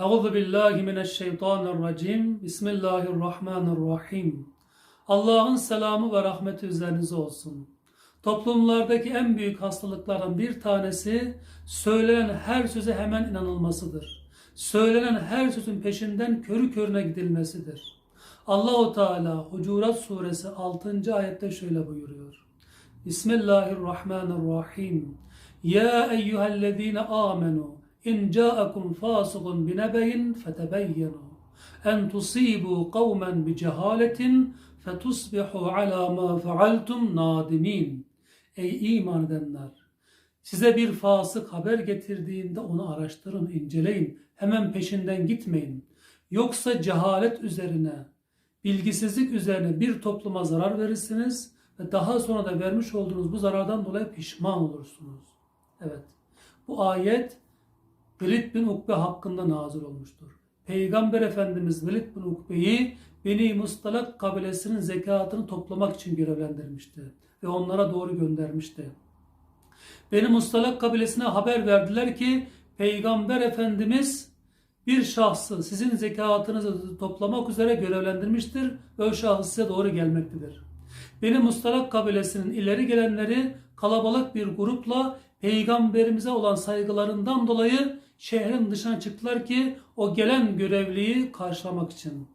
Euzu billahi mineşşeytanirracim. Bismillahirrahmanirrahim. Allah'ın selamı ve rahmeti üzerinize olsun. Toplumlardaki en büyük hastalıklardan bir tanesi söylenen her söze hemen inanılmasıdır. Söylenen her sözün peşinden körü körüne gidilmesidir. Allahu Teala Hucurat suresi 6. ayette şöyle buyuruyor. Bismillahirrahmanirrahim. Ya eyyühellezine amenu in ca'akum fasiqun binebeyin fetebeyyenu en tusibu kavmen bi cehaletin fetusbihu ala ma fealtum nadimin. Ey iman edenler! Size bir fasık haber getirdiğinde onu araştırın, inceleyin. Hemen peşinden gitmeyin. Yoksa cehalet üzerine, bilgisizlik üzerine bir topluma zarar verirsiniz ve daha sonra da vermiş olduğunuz bu zarardan dolayı pişman olursunuz. Evet. Bu ayet Velid bin Ukbe hakkında nazil olmuştur. Peygamber Efendimiz Velid bin Ukbe'yi Beni Mustalak kabilesinin zekatını toplamak için görevlendirmişti ve onlara doğru göndermişti. Beni Mustalak kabilesine haber verdiler ki Peygamber Efendimiz bir şahsı sizin zekatınızı toplamak üzere görevlendirmiştir ve o şahıs size doğru gelmektedir. Beni Mustalak kabilesinin ileri gelenleri kalabalık bir grupla peygamberimize olan saygılarından dolayı şehrin dışına çıktılar ki o gelen görevliyi karşılamak için.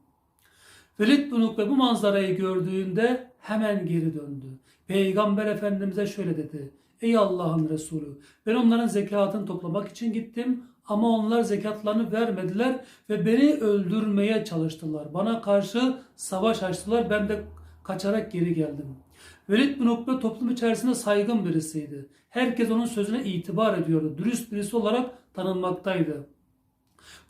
Velid bin Ukbe bu manzarayı gördüğünde hemen geri döndü. Peygamber Efendimiz'e şöyle dedi. Ey Allah'ın Resulü ben onların zekatını toplamak için gittim ama onlar zekatlarını vermediler ve beni öldürmeye çalıştılar. Bana karşı savaş açtılar ben de kaçarak geri geldim. Velid bin Ukbe toplum içerisinde saygın birisiydi. Herkes onun sözüne itibar ediyordu. Dürüst birisi olarak tanınmaktaydı.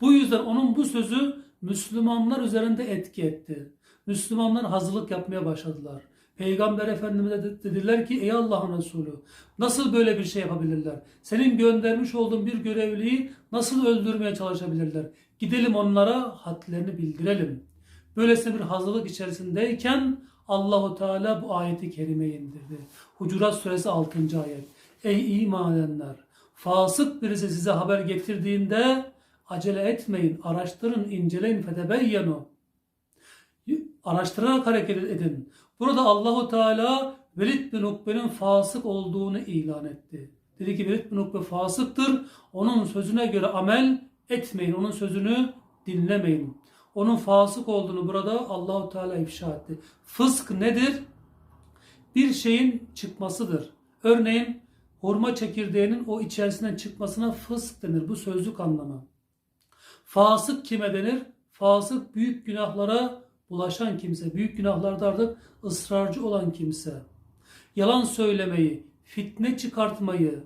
Bu yüzden onun bu sözü Müslümanlar üzerinde etki etti. Müslümanlar hazırlık yapmaya başladılar. Peygamber Efendimiz'e dediler ki ey Allah'ın Resulü nasıl böyle bir şey yapabilirler? Senin göndermiş olduğun bir görevliyi nasıl öldürmeye çalışabilirler? Gidelim onlara hadlerini bildirelim. Böylesine bir hazırlık içerisindeyken Allahu Teala bu ayeti kerimeyi indirdi. Hucurat suresi 6. ayet. Ey iman edenler! Fasık birisi size haber getirdiğinde acele etmeyin, araştırın, inceleyin, fetebeyyenu. Araştırarak hareket edin. Burada Allahu Teala Velid bin Ukbe'nin fasık olduğunu ilan etti. Dedi ki Velid bin Ukbe fasıktır. Onun sözüne göre amel etmeyin. Onun sözünü dinlemeyin. Onun fasık olduğunu burada Allahu Teala ifşa etti. Fısk nedir? Bir şeyin çıkmasıdır. Örneğin hurma çekirdeğinin o içerisinden çıkmasına fısk denir. Bu sözlük anlamı. Fasık kime denir? Fasık büyük günahlara bulaşan kimse, büyük günahlarda artık ısrarcı olan kimse. Yalan söylemeyi, fitne çıkartmayı,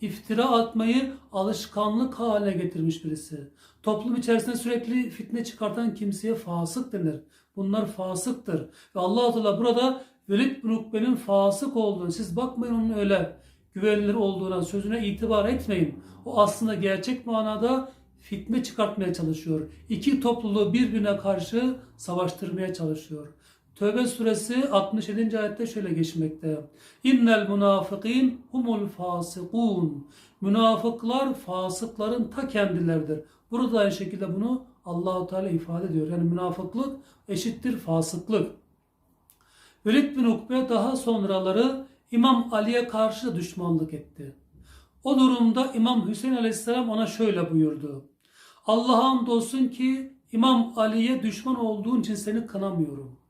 iftira atmayı alışkanlık haline getirmiş birisi. Toplum içerisinde sürekli fitne çıkartan kimseye fasık denir. Bunlar fasıktır. Ve allah Teala burada Velid bin Ukbe'nin fasık olduğunu, siz bakmayın onun öyle güvenilir olduğuna, sözüne itibar etmeyin. O aslında gerçek manada fitne çıkartmaya çalışıyor. İki topluluğu birbirine karşı savaştırmaya çalışıyor. Tövbe suresi 67. ayette şöyle geçmekte. İnnel münafıkîn humul fasıkûn. Münafıklar fasıkların ta kendileridir. Burada aynı şekilde bunu Allahu Teala ifade ediyor. Yani münafıklık eşittir fasıklık. Velid bin Ukbe daha sonraları İmam Ali'ye karşı düşmanlık etti. O durumda İmam Hüseyin Aleyhisselam ona şöyle buyurdu. Allah'a hamdolsun ki İmam Ali'ye düşman olduğun için seni kınamıyorum.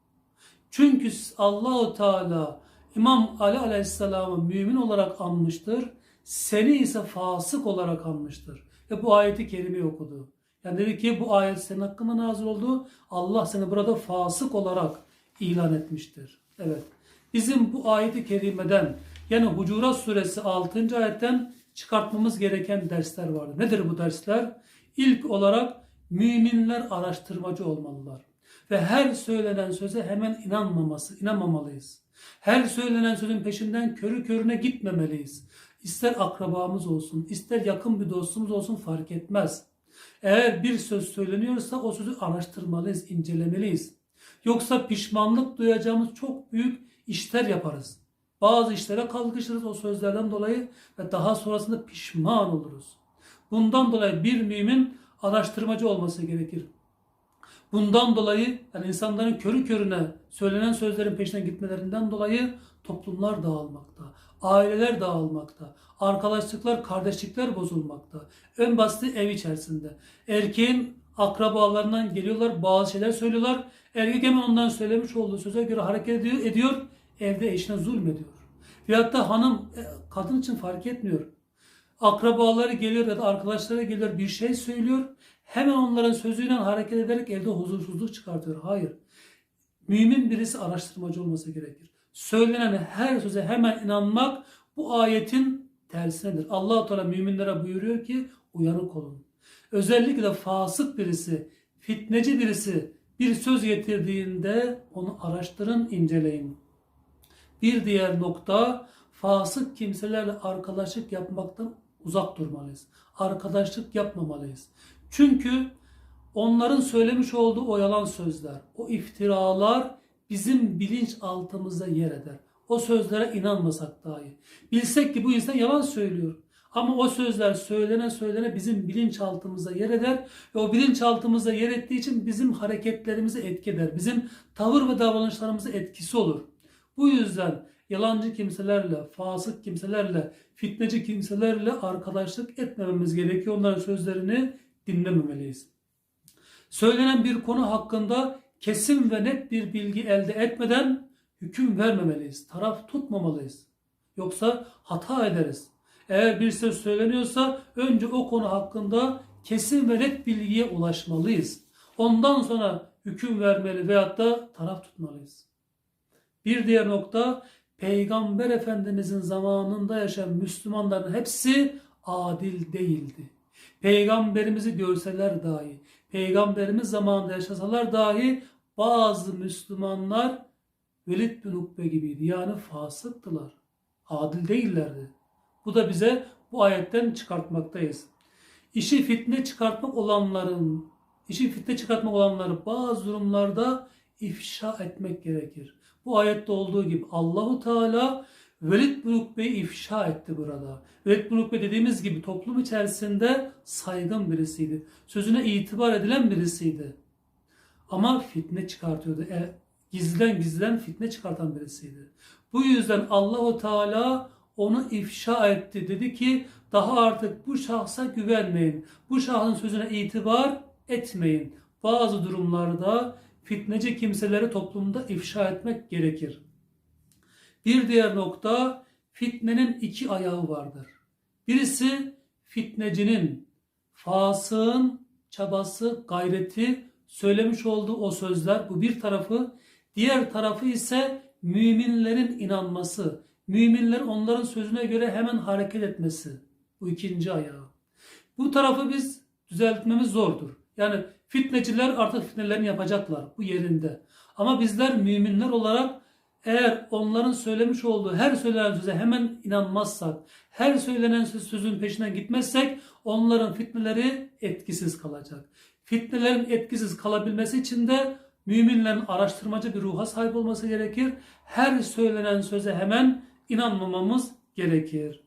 Çünkü Allahu Teala İmam Ali Aleyhisselam'ı mümin olarak anmıştır. Seni ise fasık olarak anmıştır. Ve bu ayeti kerime okudu. Yani dedi ki bu ayet senin hakkında nazil oldu. Allah seni burada fasık olarak ilan etmiştir. Evet. Bizim bu ayeti kerimeden yani Hucurat suresi 6. ayetten çıkartmamız gereken dersler vardır. Nedir bu dersler? İlk olarak müminler araştırmacı olmalılar. Ve her söylenen söze hemen inanmaması, inanmamalıyız. Her söylenen sözün peşinden körü körüne gitmemeliyiz. İster akrabamız olsun, ister yakın bir dostumuz olsun fark etmez. Eğer bir söz söyleniyorsa o sözü araştırmalıyız, incelemeliyiz. Yoksa pişmanlık duyacağımız çok büyük işler yaparız. Bazı işlere kalkışırız o sözlerden dolayı ve daha sonrasında pişman oluruz. Bundan dolayı bir mümin araştırmacı olması gerekir. Bundan dolayı yani insanların körü körüne söylenen sözlerin peşine gitmelerinden dolayı toplumlar dağılmakta, aileler dağılmakta, arkadaşlıklar, kardeşlikler bozulmakta. En basiti ev içerisinde. Erkeğin akrabalarından geliyorlar, bazı şeyler söylüyorlar. Erkek hemen ondan söylemiş olduğu söze göre hareket ediyor, ediyor evde eşine zulmediyor. Veyahut da hanım e, kadın için fark etmiyor. Akrabaları geliyor ya da arkadaşları geliyor bir şey söylüyor. Hemen onların sözüyle hareket ederek evde huzursuzluk çıkartıyor. Hayır. Mümin birisi araştırmacı olması gerekir. Söylenen her söze hemen inanmak bu ayetin tersinedir. Allah Teala müminlere buyuruyor ki uyanık olun. Özellikle fasık birisi, fitneci birisi bir söz getirdiğinde onu araştırın, inceleyin. Bir diğer nokta fasık kimselerle arkadaşlık yapmaktan uzak durmalıyız. Arkadaşlık yapmamalıyız. Çünkü onların söylemiş olduğu o yalan sözler, o iftiralar bizim bilinç altımıza yer eder. O sözlere inanmasak dahi. Bilsek ki bu insan yalan söylüyor. Ama o sözler söylene söylene bizim bilinçaltımıza yer eder ve o bilinçaltımıza yer ettiği için bizim hareketlerimizi etki eder. Bizim tavır ve davranışlarımıza etkisi olur. Bu yüzden yalancı kimselerle, fasık kimselerle, fitneci kimselerle arkadaşlık etmememiz gerekiyor. Onların sözlerini dinlememeliyiz. Söylenen bir konu hakkında kesin ve net bir bilgi elde etmeden hüküm vermemeliyiz. Taraf tutmamalıyız. Yoksa hata ederiz. Eğer bir söz söyleniyorsa önce o konu hakkında kesin ve net bilgiye ulaşmalıyız. Ondan sonra hüküm vermeli veyahut da taraf tutmalıyız. Bir diğer nokta Peygamber Efendimizin zamanında yaşayan Müslümanların hepsi adil değildi. Peygamberimizi görseler dahi, Peygamberimiz zamanında yaşasalar dahi bazı Müslümanlar Velid bin Ukbe gibiydi. Yani fasıktılar. Adil değillerdi. Bu da bize bu ayetten çıkartmaktayız. İşi fitne çıkartmak olanların, işi fitne çıkartmak olanları bazı durumlarda ifşa etmek gerekir. Bu ayette olduğu gibi Allahu Teala Velid bin Ukbe'yi ifşa etti burada. Velid bin Ukbe dediğimiz gibi toplum içerisinde saygın birisiydi. Sözüne itibar edilen birisiydi. Ama fitne çıkartıyordu. E, gizlen gizlen fitne çıkartan birisiydi. Bu yüzden Allahu Teala onu ifşa etti. Dedi ki daha artık bu şahsa güvenmeyin. Bu şahsın sözüne itibar etmeyin. Bazı durumlarda fitneci kimseleri toplumda ifşa etmek gerekir. Bir diğer nokta fitnenin iki ayağı vardır. Birisi fitnecinin, fasığın çabası, gayreti, söylemiş olduğu o sözler bu bir tarafı. Diğer tarafı ise müminlerin inanması, müminler onların sözüne göre hemen hareket etmesi. Bu ikinci ayağı. Bu tarafı biz düzeltmemiz zordur. Yani fitneciler artık fitnelerini yapacaklar bu yerinde. Ama bizler müminler olarak eğer onların söylemiş olduğu her söylenen söze hemen inanmazsak, her söylenen sözün peşinden gitmezsek onların fitneleri etkisiz kalacak. Fitnelerin etkisiz kalabilmesi için de müminlerin araştırmacı bir ruha sahip olması gerekir. Her söylenen söze hemen inanmamamız gerekir.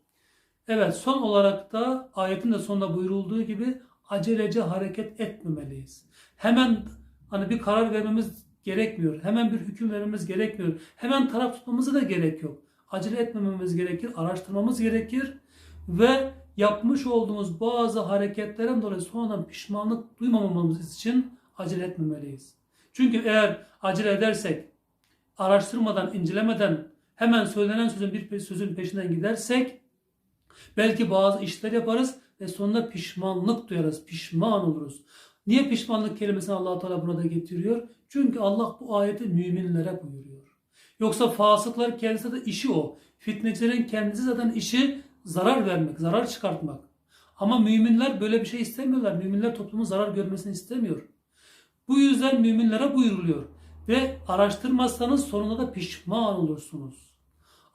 Evet son olarak da ayetin de sonunda buyurulduğu gibi acelece hareket etmemeliyiz. Hemen hani bir karar vermemiz gerekmiyor. Hemen bir hüküm vermemiz gerekmiyor. Hemen taraf tutmamıza da gerek yok. Acele etmememiz gerekir, araştırmamız gerekir ve yapmış olduğumuz bazı hareketlerin dolayı sonradan pişmanlık duymamamız için acele etmemeliyiz. Çünkü eğer acele edersek, araştırmadan, incelemeden hemen söylenen sözün bir sözün peşinden gidersek belki bazı işler yaparız ve sonunda pişmanlık duyarız, pişman oluruz. Niye pişmanlık kelimesini allah Teala burada getiriyor? Çünkü Allah bu ayeti müminlere buyuruyor. Yoksa fasıklar kendisi de işi o. Fitnecilerin kendisi zaten işi zarar vermek, zarar çıkartmak. Ama müminler böyle bir şey istemiyorlar. Müminler toplumun zarar görmesini istemiyor. Bu yüzden müminlere buyuruluyor. Ve araştırmazsanız sonunda da pişman olursunuz.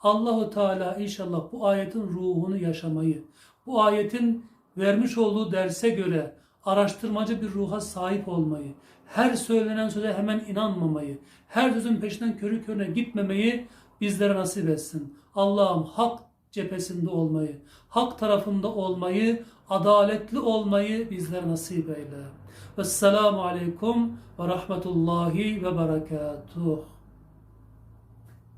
Allahu Teala inşallah bu ayetin ruhunu yaşamayı, bu ayetin vermiş olduğu derse göre araştırmacı bir ruha sahip olmayı, her söylenen söze hemen inanmamayı, her sözün peşinden körü körüne gitmemeyi bizlere nasip etsin. Allah'ım hak cephesinde olmayı, hak tarafında olmayı, adaletli olmayı bizlere nasip eyle. Vesselamu aleyküm ve rahmetullahi ve berekatuhu.